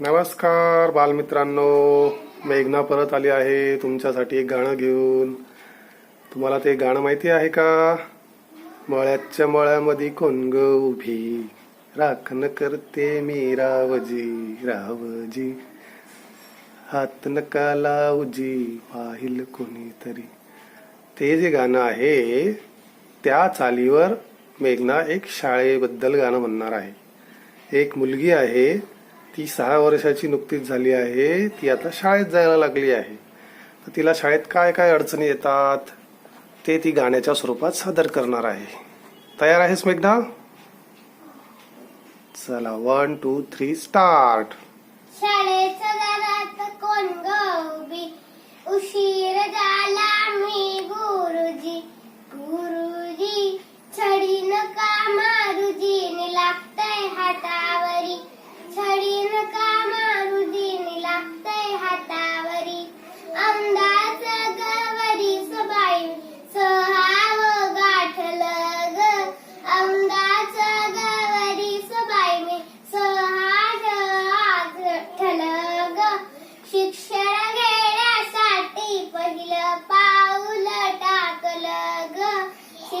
नमस्कार बालमित्रांनो. मेघना परत आली आहे तुमच्यासाठी एक गाणं घेऊन. तुम्हाला ते गाणं माहिती आहे का? मळ्याच्या मळ्यामध्ये कोण ग उभी राखण करते मी रावजी रावजी. हात नका लावजी पाहिल कोणीतरी. ते जे गाणं आहे त्या चालीवर मेघना एक शाळेबद्दल गाणं म्हणणार आहे. एक मुलगी आहे ती सहा वर्षाची नुकतीच झाली आहे. ती आता शाळेत जायला लागली आहे. तर तिला शाळेत काय काय अडचणी येतात ते ती गाण्याच्या स्वरूपात सादर करणार आहे. तयार आहेस मेघना चला one two three start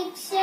Shake, shake.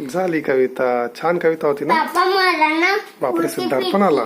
झाली कविता. छान कविता होती ना? बापरे सिद्धार्थ पण आला